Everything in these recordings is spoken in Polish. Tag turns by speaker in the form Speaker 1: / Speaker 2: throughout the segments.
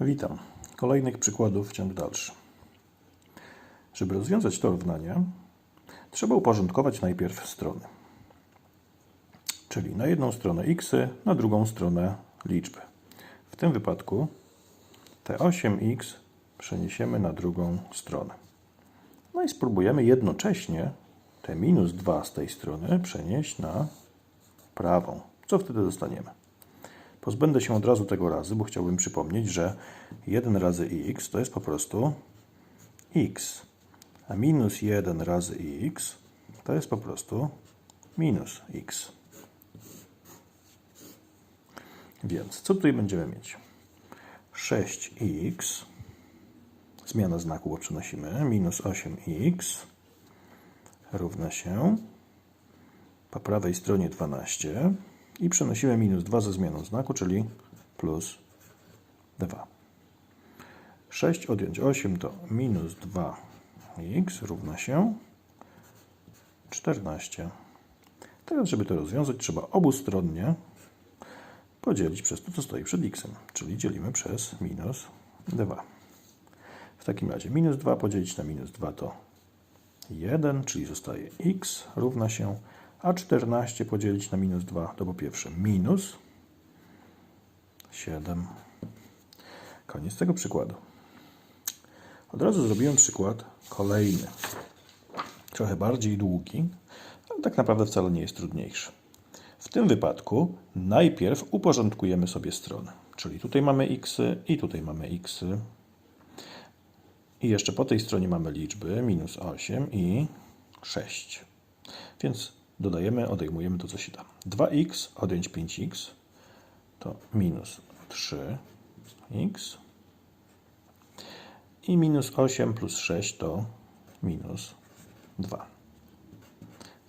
Speaker 1: Witam. Kolejnych przykładów ciąg dalszy. Żeby rozwiązać to równanie, trzeba uporządkować najpierw strony. Czyli na jedną stronę x, na drugą stronę liczby. W tym wypadku te 8x przeniesiemy na drugą stronę. No i spróbujemy jednocześnie te minus 2 z tej strony przenieść na prawą. Co wtedy dostaniemy? Pozbędę się od razu tego razy, bo chciałbym przypomnieć, że 1 razy x to jest po prostu x, a minus 1 razy x to jest po prostu minus x. Więc co tutaj będziemy mieć? 6x, zmiana znaku, bo przenosimy, minus 8x równa się po prawej stronie 12 i przenosimy minus 2 ze zmianą znaku, czyli plus 2. 6 odjąć 8 to minus 2x równa się 14. Teraz, żeby to rozwiązać, trzeba obustronnie podzielić przez to, co stoi przed x, czyli dzielimy przez minus 2. W takim razie minus 2 podzielić na minus 2 to 1, czyli zostaje x równa się, a 14 podzielić na minus 2 to po pierwsze minus 7. Koniec tego przykładu. Od razu zrobiłem przykład kolejny. Trochę bardziej długi, ale tak naprawdę wcale nie jest trudniejszy. W tym wypadku najpierw uporządkujemy sobie stronę. Czyli tutaj mamy x i tutaj mamy x. I jeszcze po tej stronie mamy liczby minus 8 i 6. Więc dodajemy, odejmujemy to, co się da. 2x odjąć 5x to minus 3x. I minus 8 plus 6 to minus 2.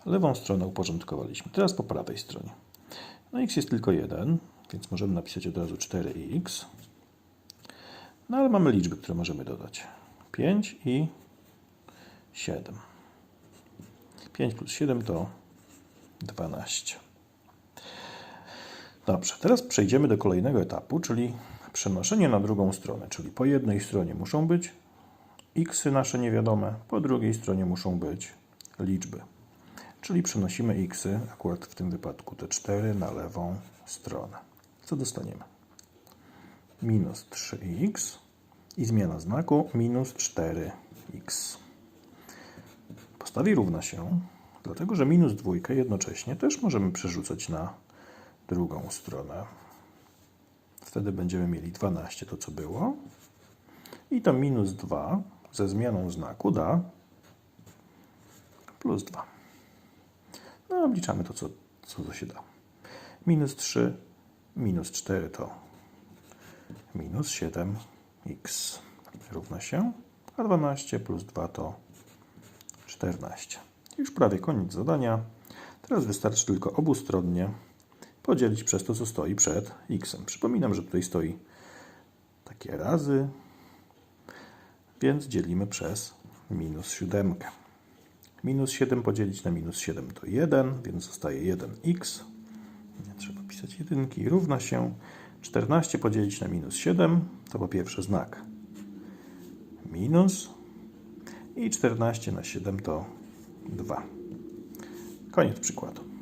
Speaker 1: Lewą stronę uporządkowaliśmy. Teraz po prawej stronie. No x jest tylko 1, więc możemy napisać od razu 4x. No ale mamy liczby, które możemy dodać. 5 i 7. 5 plus 7 to 12. Dobrze, teraz przejdziemy do kolejnego etapu, czyli przenoszenie na drugą stronę. Czyli po jednej stronie muszą być x nasze niewiadome, po drugiej stronie muszą być liczby. Czyli przenosimy x, akurat w tym wypadku te 4 na lewą stronę. Co dostaniemy? Minus 3x i zmiana znaku minus 4x. Postawi równa się, dlatego że minus dwójkę jednocześnie też możemy przerzucać na drugą stronę. Wtedy będziemy mieli 12, to co było. I to minus 2 ze zmianą znaku da plus 2. No, obliczamy to, co, co to się da. Minus 3, minus 4 to minus 7x równa się, a 12 plus 2 to 14. Już prawie koniec zadania. Teraz wystarczy tylko obustronnie podzielić przez to, co stoi przed x. Przypominam, że tutaj stoi takie razy, więc dzielimy przez minus 7. Minus 7 podzielić na minus 7 to 1, więc zostaje 1x. Nie trzeba pisać jedynki. Równa się 14 podzielić na minus 7, to po pierwsze znak minus i 14 na 7 to 2. Koniec przykładu.